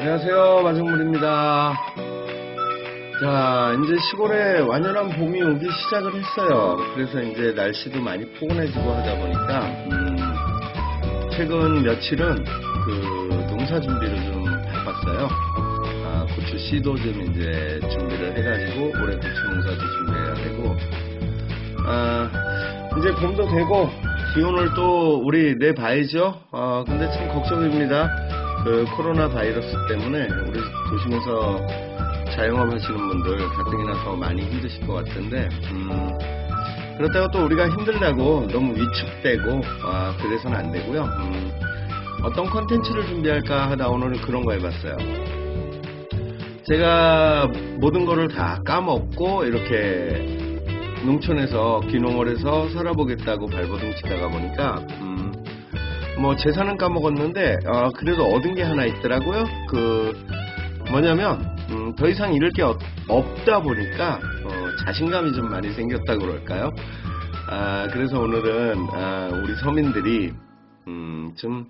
안녕하세요, 마정물입니다. 자, 이제 시골에 완연한 봄이 오기 시작을 했어요. 그래서 이제 날씨도 많이 포근해지고 하다 보니까, 음, 최근 며칠은 그 농사 준비를 좀 바빴어요. 아, 고추 씨도 좀 이제 준비를 해가지고, 올해 고추 농사도 준비해야 되고, 아, 이제 봄도 되고, 기온을 또 우리 내봐야죠. 아, 근데 참 걱정입니다. 그 코로나 바이러스 때문에 우리 도심에서 자영업 하시는 분들 가뜩이나 더 많이 힘드실 것 같은데, 음, 그렇다고 또 우리가 힘들다고 너무 위축되고, 아, 그래서는 안 되고요. 음, 어떤 컨텐츠를 준비할까 하다 오늘은 그런 거 해봤어요. 제가 모든 거를 다 까먹고 이렇게 농촌에서 귀농을 해서 살아보겠다고 발버둥 치다가 보니까 음, 뭐 재산은 까먹었는데 어, 그래도 얻은 게 하나 있더라고요. 그 뭐냐면 음, 더 이상 잃을 게 없, 다 보니까 어, 자신감이 좀 많이 생겼다고 그럴까요? 아, 그래서 오늘은 아, 우리 서민들이 음, 좀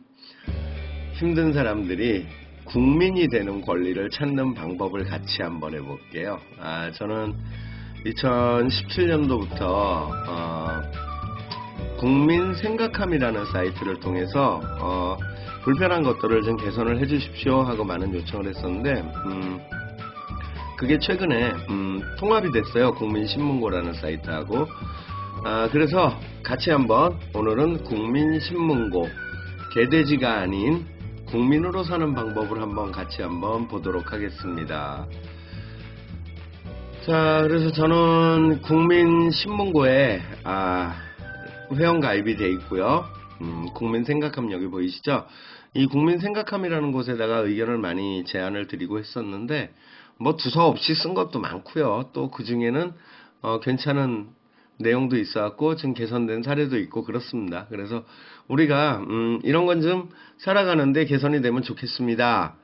힘든 사람들이 국민이 되는 권리를 찾는 방법을 같이 한번 해볼게요. 아, 저는 2017년도부터 어, 국민 생각함이라는 사이트를 통해서 어, 불편한 것들을 좀 개선을 해주십시오 하고 많은 요청을 했었는데 음, 그게 최근에 음, 통합이 됐어요 국민신문고라는 사이트하고 아, 그래서 같이 한번 오늘은 국민신문고 개돼지가 아닌 국민으로 사는 방법을 한번 같이 한번 보도록 하겠습니다. 자, 그래서 저는 국민신문고에 아, 회원 가입이 돼 있고요. 음, 국민 생각함 여기 보이시죠? 이 국민 생각함이라는 곳에다가 의견을 많이 제안을 드리고 했었는데 뭐 두서 없이 쓴 것도 많고요. 또 그 중에는 어, 괜찮은 내용도 있어갖고 지금 개선된 사례도 있고 그렇습니다. 그래서 우리가 음, 이런 건 좀 살아가는데 개선이 되면 좋겠습니다.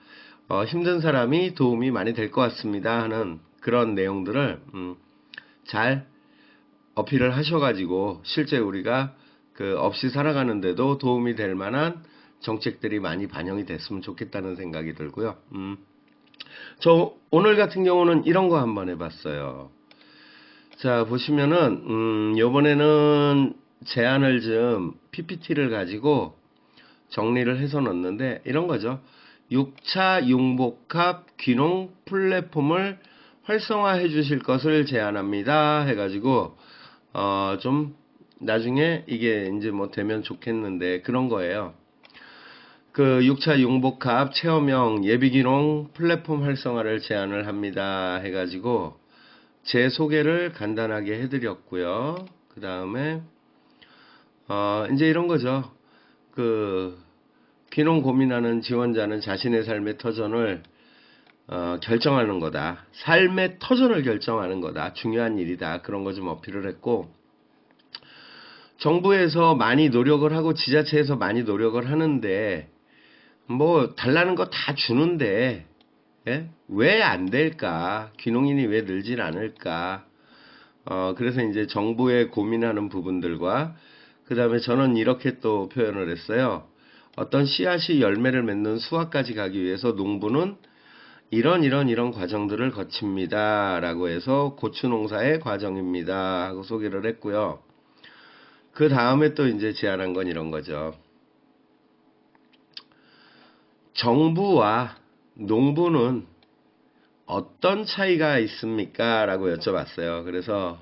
어, 힘든 사람이 도움이 많이 될 것 같습니다 하는 그런 내용들을 음, 잘 어필을 하셔가지고 실제 우리가 그 없이 살아가는데도 도움이 될 만한 정책들이 많이 반영이 됐으면 좋겠다는 생각이 들고요. 음, 저 오늘 같은 경우는 이런 거 한번 해봤어요. 자 보시면은 음, 요번에는 제안을 좀 PPT를 가지고 정리를 해서 넣었는데 이런 거죠. 6차 융복합 귀농 플랫폼을 활성화해 주실 것을 제안합니다. 해가지고, 어, 좀, 나중에 이게 이제 뭐 되면 좋겠는데 그런 거예요. 그 6차 융복합 체험형 예비기농 플랫폼 활성화를 제안을 합니다. 해가지고, 제 소개를 간단하게 해드렸고요. 그 다음에, 어, 이제 이런 거죠. 그, 귀농 고민하는 지원자는 자신의 삶의 터전을 어, 결정하는 거다. 삶의 터전을 결정하는 거다. 중요한 일이다. 그런 거 좀 어필을 했고, 정부에서 많이 노력을 하고 지자체에서 많이 노력을 하는데, 뭐, 달라는 거 다 주는데, 예? 왜 안 될까? 귀농인이 왜 늘질 않을까? 어, 그래서 이제 정부에 고민하는 부분들과, 그 다음에 저는 이렇게 또 표현을 했어요. 어떤 씨앗이 열매를 맺는 수확까지 가기 위해서 농부는 이런 이런 이런 과정들을 거칩니다. 라고 해서 고추 농사의 과정입니다. 하고 소개를 했고요. 그 다음에 또 이제 제안한 건 이런 거죠. 정부와 농부는 어떤 차이가 있습니까? 라고 여쭤봤어요. 그래서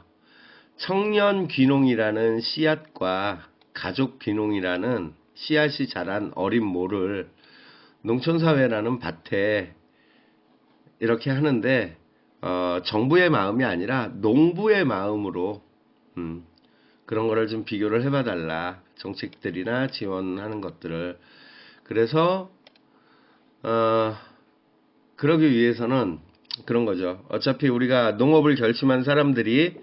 청년 귀농이라는 씨앗과 가족 귀농이라는 씨앗이 자란 어린 모를 농촌사회라는 밭에 이렇게 하는데 어, 정부의 마음이 아니라 농부의 마음으로 음, 그런 거를 좀 비교를 해봐 달라. 정책들이나 지원하는 것들을. 그래서 어, 그러기 위해서는 그런 거죠. 어차피 우리가 농업을 결심한 사람들이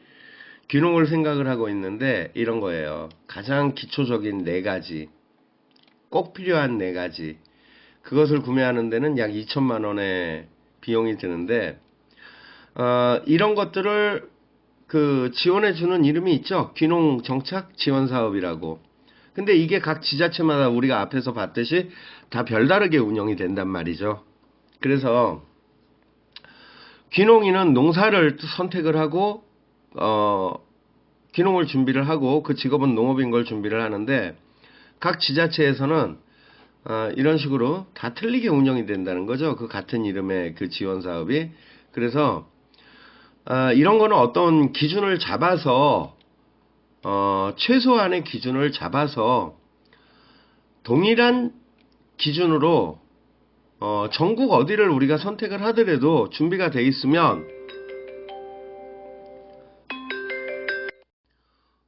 귀농을 생각을 하고 있는데 이런 거예요. 가장 기초적인 네 가지 꼭 필요한 네 가지. 그것을 구매하는 데는 약 2천만 원의 비용이 드는데 어, 이런 것들을 그 지원해 주는 이름이 있죠. 귀농 정착 지원 사업이라고. 근데 이게 각 지자체마다 우리가 앞에서 봤듯이 다 별다르게 운영이 된단 말이죠. 그래서 귀농인은 농사를 선택을 하고 어 귀농을 준비를 하고 그 직업은 농업인 걸 준비를 하는데 각 지자체에서는 어, 이런 식으로 다 틀리게 운영이 된다는 거죠. 그 같은 이름의 그 지원 사업이. 그래서 아, 이런 거는 어떤 기준을 잡아서 어, 최소한의 기준을 잡아서 동일한 기준으로 어, 전국 어디를 우리가 선택을 하더라도 준비가 돼 있으면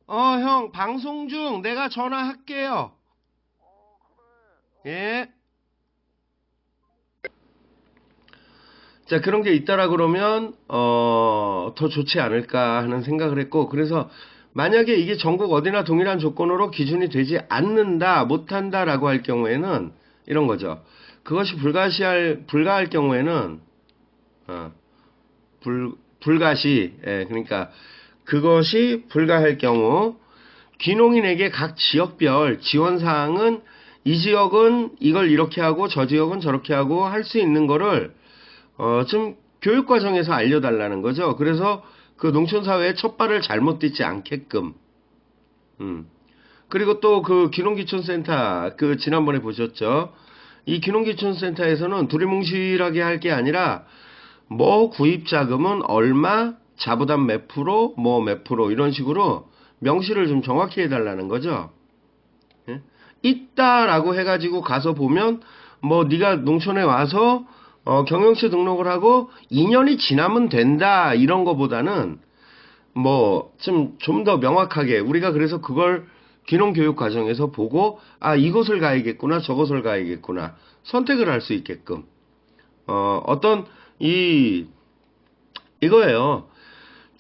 어, 형, 방송 중 내가 전화할게요. 예. 자, 그런 게 있다라 그러면, 어, 더 좋지 않을까 하는 생각을 했고, 그래서 만약에 이게 전국 어디나 동일한 조건으로 기준이 되지 않는다, 못한다 라고 할 경우에는 이런 거죠. 그것이 불가시할, 불가할 경우에는, 어, 불, 불가시, 예, 그러니까 그것이 불가할 경우, 귀농인에게 각 지역별 지원 사항은 이 지역은 이걸 이렇게 하고 저 지역은 저렇게 하고 할 수 있는 거를 어, 좀 교육 과정에서 알려달라는 거죠. 그래서 그 농촌 사회에 첫 발을 잘못 딛지 않게끔. 음. 그리고 또 그 귀농기촌센터 그 지난번에 보셨죠. 이 귀농기촌센터에서는 두리뭉실하게 할 게 아니라 뭐 구입 자금은 얼마, 자부담 몇 프로, 뭐 몇 프로 이런 식으로 명시를 좀 정확히 해달라는 거죠. 예? 있다라고 해가지고 가서 보면 뭐 네가 농촌에 와서 어, 경영체 등록을 하고 2년이 지나면 된다 이런 거보다는 뭐 좀 좀 더 명확하게 우리가 그래서 그걸 귀농 교육 과정에서 보고 아 이곳을 가야겠구나 저곳을 가야겠구나 선택을 할 수 있게끔 어 어떤 이 이거예요.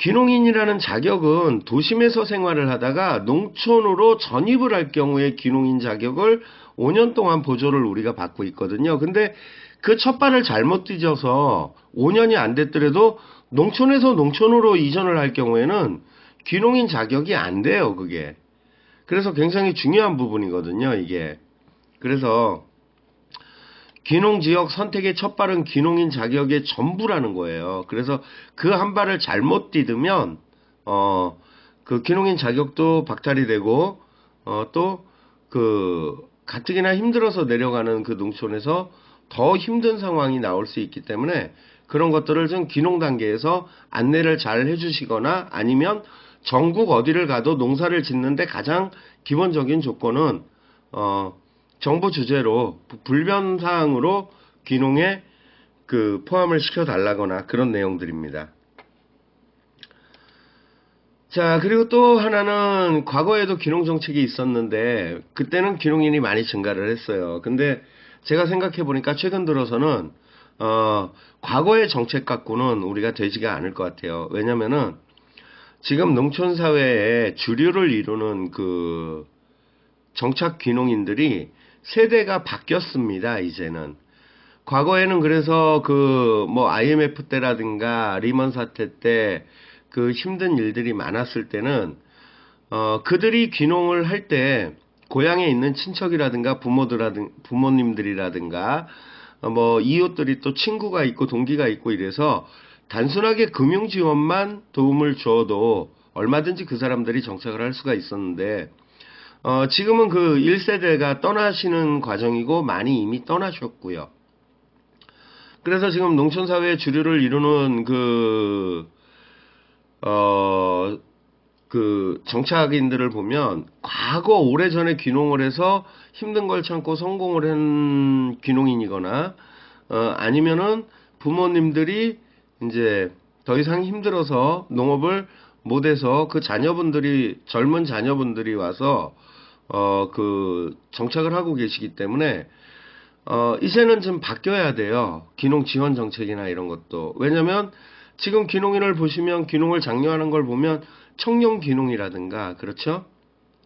귀농인이라는 자격은 도심에서 생활을 하다가 농촌으로 전입을 할 경우에 귀농인 자격을 5년 동안 보조를 우리가 받고 있거든요. 근데 그 첫 발을 잘못 뒤져서 5년이 안 됐더라도 농촌에서 농촌으로 이전을 할 경우에는 귀농인 자격이 안 돼요, 그게. 그래서 굉장히 중요한 부분이거든요, 이게. 그래서 귀농 지역 선택의 첫 발은 귀농인 자격의 전부라는 거예요. 그래서 그 한 발을 잘못 디디면 어 그 귀농인 자격도 박탈이 되고 어 또그 가뜩이나 힘들어서 내려가는 그 농촌에서 더 힘든 상황이 나올 수 있기 때문에 그런 것들을 좀 귀농 단계에서 안내를 잘 해주시거나 아니면 전국 어디를 가도 농사를 짓는데 가장 기본적인 조건은 어 정부 주제로 불변 사항으로 귀농에 그 포함을 시켜 달라거나 그런 내용들입니다. 자, 그리고 또 하나는 과거에도 귀농 정책이 있었는데 그때는 귀농인이 많이 증가를 했어요. 근데 제가 생각해 보니까 최근 들어서는 어, 과거의 정책 갖고는 우리가 되지가 않을 것 같아요. 왜냐면은 지금 농촌 사회에 주류를 이루는 그 정착 귀농인들이 세대가 바뀌었습니다, 이제는. 과거에는 그래서 그 뭐 IMF 때라든가 리먼 사태 때 그 힘든 일들이 많았을 때는 어 그들이 귀농을 할 때 고향에 있는 친척이라든가 부모들라든 부모님들이라든가 어뭐 이웃들이 또 친구가 있고 동기가 있고 이래서 단순하게 금융 지원만 도움을 줘도 얼마든지 그 사람들이 정착을 할 수가 있었는데 어, 지금은 그 1세대가 떠나시는 과정이고 많이 이미 떠나셨고요. 그래서 지금 농촌사회의 주류를 이루는 그, 어, 그 정착인들을 보면 과거 오래전에 귀농을 해서 힘든 걸 참고 성공을 한 귀농인이거나 어, 아니면은 부모님들이 이제 더 이상 힘들어서 농업을 못해서 그 자녀분들이 젊은 자녀분들이 와서 어, 그, 정착을 하고 계시기 때문에, 어, 이제는 좀 바뀌어야 돼요. 귀농 지원 정책이나 이런 것도. 왜냐면, 지금 귀농인을 보시면, 귀농을 장려하는 걸 보면, 청년 귀농이라든가, 그렇죠?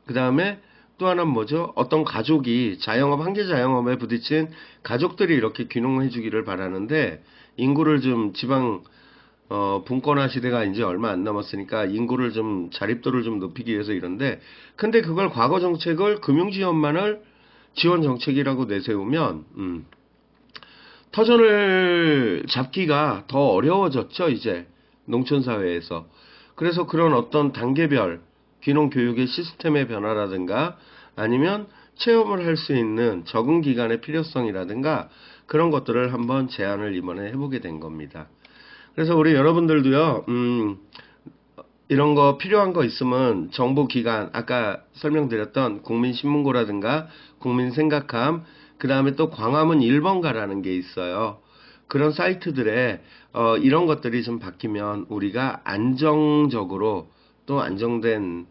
그 다음에, 또 하나는 뭐죠? 어떤 가족이 자영업, 한계 자영업에 부딪힌 가족들이 이렇게 귀농해 주기를 바라는데, 인구를 좀 지방, 어, 분권화 시대가 이제 얼마 안 남았으니까 인구를 좀 자립도를 좀 높이기 위해서 이런데 근데 그걸 과거 정책을 금융 지원만을 지원 정책이라고 내세우면 음, 터전을 잡기가 더 어려워졌죠, 이제. 농촌 사회에서. 그래서 그런 어떤 단계별 귀농 교육의 시스템의 변화라든가 아니면 체험을 할 수 있는 적응 기간의 필요성이라든가 그런 것들을 한번 제안을 이번에 해보게 된 겁니다. 그래서 우리 여러분들도요, 음, 이런 거 필요한 거 있으면 정보기관, 아까 설명드렸던 국민신문고라든가 국민생각함, 그 다음에 또 광화문 1번가라는 게 있어요. 그런 사이트들에 어, 이런 것들이 좀 바뀌면 우리가 안정적으로 또 안정된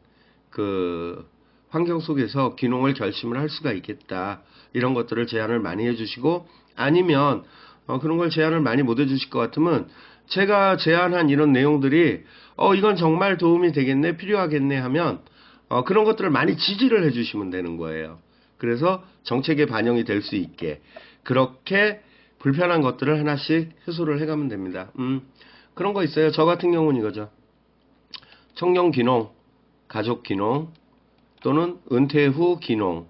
그 환경 속에서 귀농을 결심을 할 수가 있겠다. 이런 것들을 제안을 많이 해주시고 아니면 어, 그런 걸 제안을 많이 못 해주실 것 같으면 제가 제안한 이런 내용들이 어 이건 정말 도움이 되겠네 필요하겠네 하면 어, 그런 것들을 많이 지지를 해주시면 되는 거예요. 그래서 정책에 반영이 될 수 있게 그렇게 불편한 것들을 하나씩 해소를 해가면 됩니다. 음, 그런 거 있어요. 저 같은 경우는 이거죠. 청년 귀농, 가족 귀농, 또는 은퇴 후 귀농,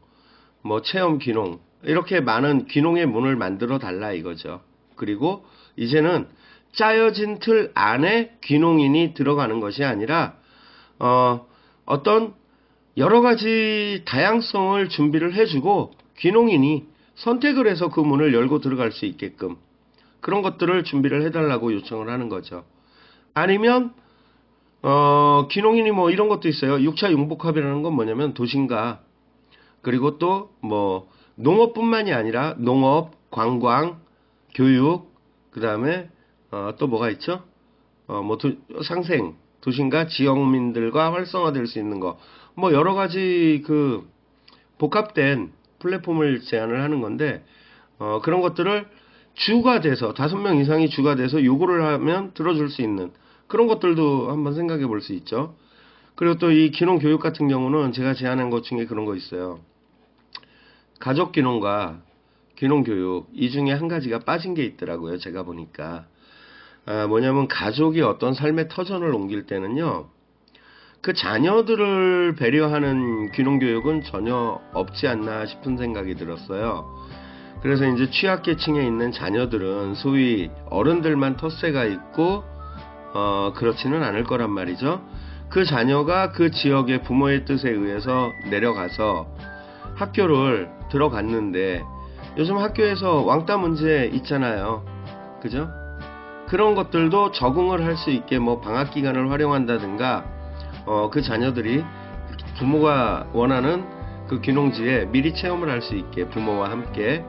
뭐 체험 귀농, 이렇게 많은 귀농의 문을 만들어 달라 이거죠. 그리고 이제는 짜여진 틀 안에 귀농인이 들어가는 것이 아니라, 어, 어떤 여러 가지 다양성을 준비를 해주고 귀농인이 선택을 해서 그 문을 열고 들어갈 수 있게끔 그런 것들을 준비를 해달라고 요청을 하는 거죠. 아니면 어, 귀농인이 뭐 이런 것도 있어요. 6차 융복합이라는 건 뭐냐면 도심가 그리고 또 뭐 농업뿐만이 아니라 농업, 관광, 교육 그 다음에 어, 또 뭐가 있죠? 어, 뭐 도, 상생, 도심가 지역민들과 활성화될 수 있는 거. 뭐 여러 가지 그 복합된 플랫폼을 제안을 하는 건데 어, 그런 것들을 주가 돼서 다섯 명 이상이 주가 돼서 요구를 하면 들어줄 수 있는 그런 것들도 한번 생각해 볼 수 있죠. 그리고 또 이 기농 교육 같은 경우는 제가 제안한 것 중에 그런 거 있어요. 가족 기농과 기농 교육 이 중에 한 가지가 빠진 게 있더라고요. 제가 보니까 아, 뭐냐면 가족이 어떤 삶의 터전을 옮길 때는요. 그 자녀들을 배려하는 귀농교육은 전혀 없지 않나 싶은 생각이 들었어요. 그래서 이제 취약계층에 있는 자녀들은 소위 어른들만 텃세가 있고 어, 그렇지는 않을 거란 말이죠. 그 자녀가 그 지역의 부모의 뜻에 의해서 내려가서 학교를 들어갔는데 요즘 학교에서 왕따 문제 있잖아요. 그죠? 그런 것들도 적응을 할 수 있게 뭐 방학 기간을 활용한다든가 어, 그 자녀들이 부모가 원하는 그 귀농지에 미리 체험을 할 수 있게 부모와 함께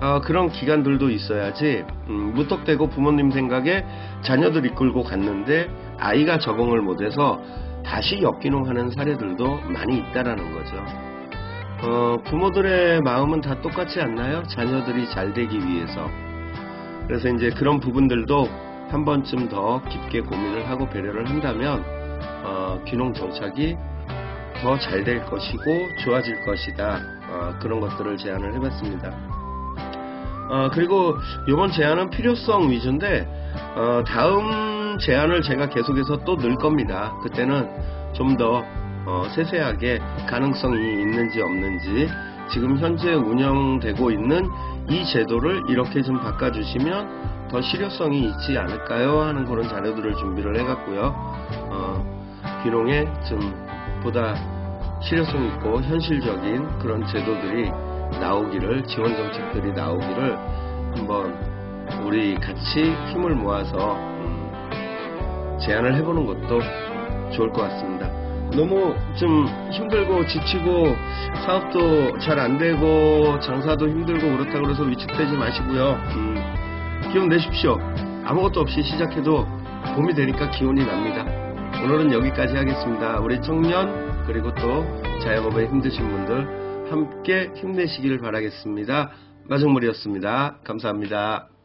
어, 그런 기간들도 있어야지 음, 무턱대고 부모님 생각에 자녀들 이끌고 갔는데 아이가 적응을 못해서 다시 역귀농하는 사례들도 많이 있다라는 거죠. 어, 부모들의 마음은 다 똑같지 않나요? 자녀들이 잘 되기 위해서. 그래서 이제 그런 부분들도 한 번쯤 더 깊게 고민을 하고 배려를 한다면 어, 귀농 정착이 더 잘 될 것이고 좋아질 것이다. 어, 그런 것들을 제안을 해봤습니다. 어, 그리고 이번 제안은 필요성 위주인데 어, 다음 제안을 제가 계속해서 또 넣을 겁니다. 그때는 좀더 어, 세세하게 가능성이 있는지 없는지 지금 현재 운영되고 있는 이 제도를 이렇게 좀 바꿔주시면 더 실효성이 있지 않을까요? 하는 그런 자료들을 준비를 해갔고요. 어, 귀농에 좀 보다 실효성 있고 현실적인 그런 제도들이 나오기를 지원 정책들이 나오기를 한번 우리 같이 힘을 모아서 음, 제안을 해보는 것도 좋을 것 같습니다. 너무 좀 힘들고 지치고 사업도 잘 안 되고 장사도 힘들고 그렇다 그래서 위축되지 마시고요. 음, 기운 내십시오. 아무것도 없이 시작해도 봄이 되니까 기운이 납니다. 오늘은 여기까지 하겠습니다. 우리 청년 그리고 또 자영업에 힘드신 분들 함께 힘내시기를 바라겠습니다. 마정물이었습니다. 감사합니다.